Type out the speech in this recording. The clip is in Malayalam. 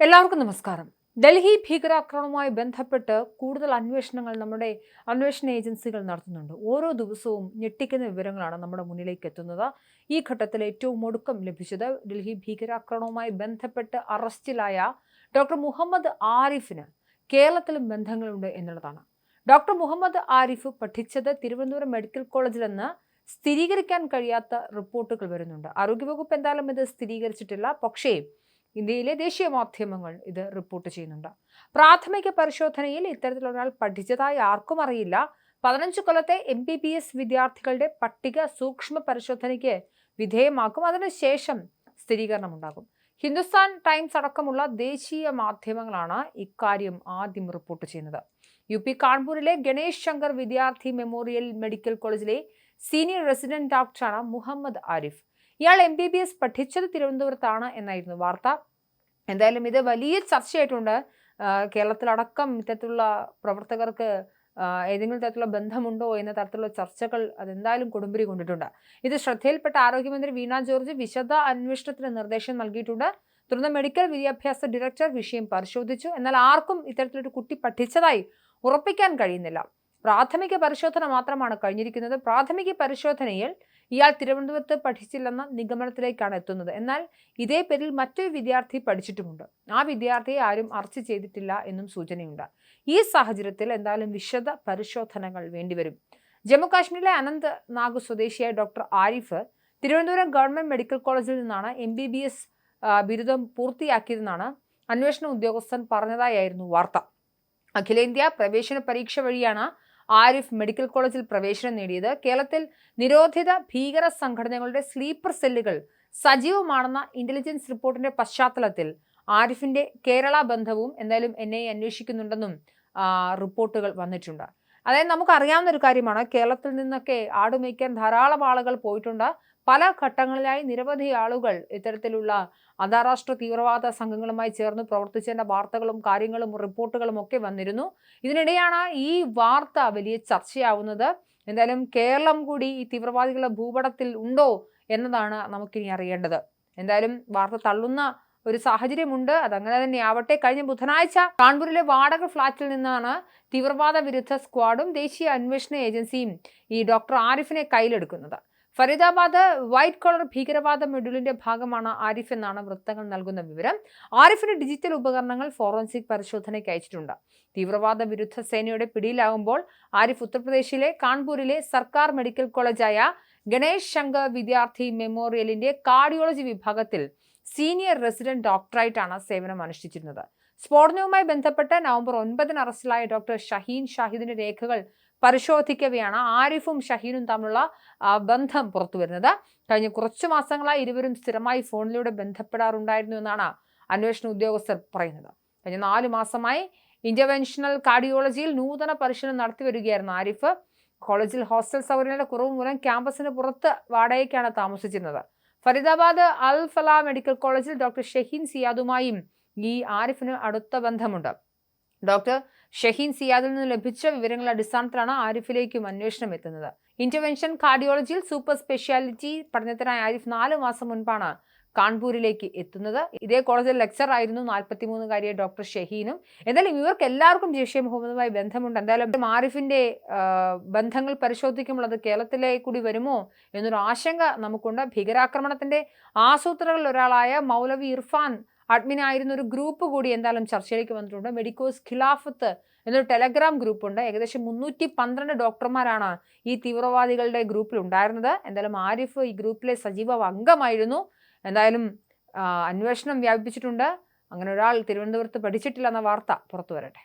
എല്ലാവർക്കും നമസ്കാരം. ഡൽഹി ഭീകരാക്രമണവുമായി ബന്ധപ്പെട്ട് കൂടുതൽ അന്വേഷണങ്ങൾ നമ്മുടെ അന്വേഷണ ഏജൻസികൾ നടത്തുന്നുണ്ട്. ഓരോ ദിവസവും ഞെട്ടിക്കുന്ന വിവരങ്ങളാണ് നമ്മുടെ മുന്നിലേക്ക് എത്തുന്നത്. ഈ ഘട്ടത്തിൽ ഏറ്റവും ഒടുക്കം ലഭിച്ചത് ഡൽഹി ഭീകരാക്രമണവുമായി ബന്ധപ്പെട്ട് അറസ്റ്റിലായ ഡോക്ടർ മുഹമ്മദ് ആരിഫിന് കേരളത്തിലും ബന്ധങ്ങളുണ്ട് എന്നുള്ളതാണ്. ഡോക്ടർ മുഹമ്മദ് ആരിഫ് പഠിച്ചത് തിരുവനന്തപുരം മെഡിക്കൽ കോളേജിലെന്ന് സ്ഥിരീകരിക്കാൻ കഴിയാത്ത റിപ്പോർട്ടുകൾ വരുന്നുണ്ട്. ആരോഗ്യവകുപ്പ് എന്തായാലും ഇത് സ്ഥിരീകരിച്ചിട്ടില്ല. പക്ഷേ ഇന്ത്യയിലെ ദേശീയ മാധ്യമങ്ങൾ ഇത് റിപ്പോർട്ട് ചെയ്യുന്നുണ്ട്. പ്രാഥമിക പരിശോധനയിൽ ഇത്തരത്തിലൊരാൾ പഠിച്ചതായി ആർക്കും അറിയില്ല. പതിനഞ്ച് കൊല്ലത്തെ എം ബി ബി എസ് വിദ്യാർത്ഥികളുടെ പട്ടിക സൂക്ഷ്മ പരിശോധനയ്ക്ക് വിധേയമാക്കും. അതിനുശേഷം സ്ഥിരീകരണം ഉണ്ടാകും ഹിന്ദുസ്ഥാൻ ടൈംസ് അടക്കമുള്ള ദേശീയ മാധ്യമങ്ങളാണ് ഇക്കാര്യം ആദ്യം റിപ്പോർട്ട് ചെയ്യുന്നത്. യു പി കാൺപൂരിലെ ഗണേഷ് ശങ്കർ വിദ്യാർത്ഥി മെമ്മോറിയൽ മെഡിക്കൽ കോളേജിലെ സീനിയർ റെസിഡന്റ് ഡോക്ടറാണ് മുഹമ്മദ് ആരിഫ്. ഇയാൾ എം ബി ബി എസ് പഠിച്ചത് തിരുവനന്തപുരത്താണ് എന്നായിരുന്നു വാർത്ത. എന്തായാലും ഇത് വലിയ ചർച്ചയായിട്ടുണ്ട്. കേരളത്തിലടക്കം ഇത്തരത്തിലുള്ള പ്രവർത്തകർക്ക് ഏതെങ്കിലും തരത്തിലുള്ള ബന്ധമുണ്ടോ എന്ന തരത്തിലുള്ള ചർച്ചകൾ അതെന്തായാലും കൊടുമ്പിരി കൊണ്ടിട്ടുണ്ട്. ഇത് ശ്രദ്ധയിൽപ്പെട്ട ആരോഗ്യമന്ത്രി വീണ ജോർജ് വിശദ അന്വേഷണത്തിന് നിർദ്ദേശം നൽകിയിട്ടുണ്ട്. തുടർന്ന് മെഡിക്കൽ വിദ്യാഭ്യാസ ഡയറക്ടർ വിഷയം പരിശോധിച്ചു. എന്നാൽ ആർക്കും ഇത്തരത്തിലൊരു കുട്ടി പഠിച്ചതായി ഉറപ്പിക്കാൻ കഴിയുന്നില്ല. പ്രാഥമിക പരിശോധന മാത്രമാണ് കഴിഞ്ഞിരിക്കുന്നത്. പ്രാഥമിക പരിശോധനയിൽ ഇയാൾ തിരുവനന്തപുരത്ത് പഠിച്ചില്ലെന്ന നിഗമനത്തിലേക്കാണ് എത്തുന്നത്. എന്നാൽ ഇതേ പേരിൽ മറ്റൊരു വിദ്യാർത്ഥി പഠിച്ചിട്ടുമുണ്ട്. ആ വിദ്യാർത്ഥിയെ ആരും അറസ്റ്റ് ചെയ്തിട്ടില്ല എന്നും സൂചനയുണ്ട്. ഈ സാഹചര്യത്തിൽ എന്തായാലും വിശദ പരിശോധനകൾ വേണ്ടിവരും. ജമ്മു കാശ്മീരിലെ അനന്ത് നാഗ് സ്വദേശിയായ doctor Arif Thiruvananthapuram government medical കോളേജിൽ നിന്നാണ് എം ബി ബി എസ് ബിരുദം പൂർത്തിയാക്കിയതെന്നാണ് അന്വേഷണ ഉദ്യോഗസ്ഥൻ പറഞ്ഞതായിരുന്നു വാർത്ത. അഖിലേന്ത്യാ പ്രവേശന പരീക്ഷ വഴിയാണ് ആരിഫ് മെഡിക്കൽ കോളേജിൽ പ്രവേശനം നേടിയത്. കേരളത്തിൽ നിരോധിത ഭീകര സംഘടനകളുടെ സ്ലീപ്പർ സെല്ലുകൾ സജീവമാണെന്ന ഇന്റലിജൻസ് റിപ്പോർട്ടിന്റെ പശ്ചാത്തലത്തിൽ ആരിഫിന്റെ കേരള ബന്ധവും എന്തായാലും എന്നെ അന്വേഷിക്കുന്നുണ്ടെന്നും റിപ്പോർട്ടുകൾ വന്നിട്ടുണ്ട്. അതായത് നമുക്ക് അറിയാവുന്ന ഒരു കാര്യമാണ് കേരളത്തിൽ നിന്നൊക്കെ ആടുമേയ്ക്കാൻ ധാരാളം ആളുകൾ പോയിട്ടുണ്ട്. പല ഘട്ടങ്ങളിലായി നിരവധി ആളുകൾ ഇത്തരത്തിലുള്ള അന്താരാഷ്ട്ര തീവ്രവാദ സംഘങ്ങളുമായി ചേർന്ന് പ്രവർത്തിച്ചതിന്റെ വാർത്തകളും കാര്യങ്ങളും റിപ്പോർട്ടുകളും ഒക്കെ വന്നിരുന്നു. ഇതിനിടെയാണ് ഈ വാർത്ത വലിയ ചർച്ചയാവുന്നത്. എന്തായാലും കേരളം കൂടി ഈ തീവ്രവാദികളുടെ ഭൂപടത്തിൽ ഉണ്ടോ എന്നതാണ് നമുക്കിനി അറിയേണ്ടത്. എന്തായാലും വാർത്ത തള്ളുന്ന ഒരു സാഹചര്യമുണ്ട്. അതങ്ങനെ തന്നെ ആവട്ടെ. കഴിഞ്ഞ ബുധനാഴ്ച കാൺപൂരിലെ വാടക ഫ്ളാറ്റിൽ നിന്നാണ് തീവ്രവാദ വിരുദ്ധ സ്ക്വാഡും ദേശീയ അന്വേഷണ ഏജൻസിയും ഈ ഡോക്ടർ ആരിഫിനെ കയ്യിലെടുക്കുന്നത്. ഫരീദാബാദ് വൈറ്റ് കോളർ ഭീകരവാദ മെഡ്യൂളിന്റെ ഭാഗമാണ് ആരിഫ് എന്നാണ് വൃത്തങ്ങൾ നൽകുന്ന വിവരം. ആരിഫിന്റെ ഡിജിറ്റൽ ഉപകരണങ്ങൾ ഫോറൻസിക് പരിശോധനയ്ക്ക് അയച്ചിട്ടുണ്ട്. തീവ്രവാദ വിരുദ്ധ സേനയുടെ പിടിയിലാകുമ്പോൾ ആരിഫ് ഉത്തർപ്രദേശിലെ കാൺപൂരിലെ സർക്കാർ മെഡിക്കൽ കോളേജായ ഗണേഷ് ശങ്കർ വിദ്യാർത്ഥി മെമ്മോറിയലിന്റെ കാർഡിയോളജി വിഭാഗത്തിൽ സീനിയർ റെസിഡന്റ് ഡോക്ടറായിട്ടാണ് സേവനം അനുഷ്ഠിച്ചിരുന്നത്. സ്ഫോടനവുമായി ബന്ധപ്പെട്ട് നവംബർ ഒൻപതിന് അറസ്റ്റിലായ ഡോക്ടർ ഷഹീൻ ഷാഹിദിന്റെ രേഖകൾ പരിശോധിക്കവെയാണ് ആരിഫും ഷഹീനും തമ്മിലുള്ള ബന്ധം പുറത്തു വരുന്നത് കഴിഞ്ഞ കുറച്ചു മാസങ്ങളായി ഇരുവരും സ്ഥിരമായി ഫോണിലൂടെ ബന്ധപ്പെടാറുണ്ടായിരുന്നു എന്നാണ് അന്വേഷണ ഉദ്യോഗസ്ഥർ പറയുന്നത്. കഴിഞ്ഞ നാല് മാസമായി ഇന്റർവെൻഷണൽ കാർഡിയോളജിയിൽ നൂതന പരിശീലനം നടത്തി വരികയായിരുന്നു ആരിഫ്. കോളേജിൽ ഹോസ്റ്റൽ സൗകര്യങ്ങളുടെ കുറവ് മൂലം ക്യാമ്പസിന് പുറത്ത് വാടകയ്ക്കാണ് താമസിച്ചിരുന്നത്. ഫരീദാബാദ് അൽ ഫല മെഡിക്കൽ കോളേജിൽ ഡോക്ടർ ഷഹീൻ സിയാദുമായും ഈ ആരിഫിന് അടുത്ത ബന്ധമുണ്ട്. ഡോക്ടർ ഷഹീൻ സിയാദിൽ നിന്ന് ലഭിച്ച വിവരങ്ങളുടെ അടിസ്ഥാനത്തിലാണ് ആരിഫിലേക്കും അന്വേഷണം എത്തുന്നത്. ഇന്റർവെൻഷൻ കാർഡിയോളജിയിൽ സൂപ്പർ സ്പെഷ്യാലിറ്റി പഠനത്തിനായി ആരിഫ് നാല് മാസം മുൻപാണ് കാൺപൂരിലേക്ക് എത്തുന്നത്. ഇതേ കോളേജിൽ ലെക്ചർ ആയിരുന്നു നാൽപ്പത്തിമൂന്നുകാരിയെ ഡോക്ടർ ഷഹീനും. എന്തായാലും ഇവർക്ക് എല്ലാവർക്കും ജെയ്ഷെ മുഹമ്മദുമായി ബന്ധമുണ്ട്. എന്തായാലും ആരിഫിന്റെ ബന്ധങ്ങൾ പരിശോധിക്കുമ്പോൾ അത് കേരളത്തിലെ കൂടി വരുമോ എന്നൊരു ആശങ്ക നമുക്കുണ്ട്. ഭീകരാക്രമണത്തിന്റെ ആസൂത്രകളിൽ ഒരാളായ മൗലവി ഇർഫാൻ അഡ്മിൻ ആയിരുന്ന ഒരു ഗ്രൂപ്പ് കൂടി എന്തായാലും ചർച്ചയിലേക്ക് വന്നിട്ടുണ്ട്. മെഡിക്കോസ് ഖിലാഫത്ത് എന്നൊരു ടെലഗ്രാം ഗ്രൂപ്പ് ഉണ്ട്. ഏകദേശം മുന്നൂറ്റി പന്ത്രണ്ട് ഡോക്ടർമാരാണ് ഈ തീവ്രവാദികളുടെ ഗ്രൂപ്പിൽ ഉണ്ടായിരുന്നത്. എന്തായാലും ആരിഫ് ഈ ഗ്രൂപ്പിലെ സജീവ അംഗമായിരുന്നു. എന്തായാലും അന്വേഷണം വ്യാപിപ്പിച്ചിട്ടുണ്ട്. അങ്ങനെ ഒരാൾ തിരുവനന്തപുരത്ത് പഠിച്ചിട്ടില്ല എന്ന വാർത്ത പുറത്തു വരട്ടെ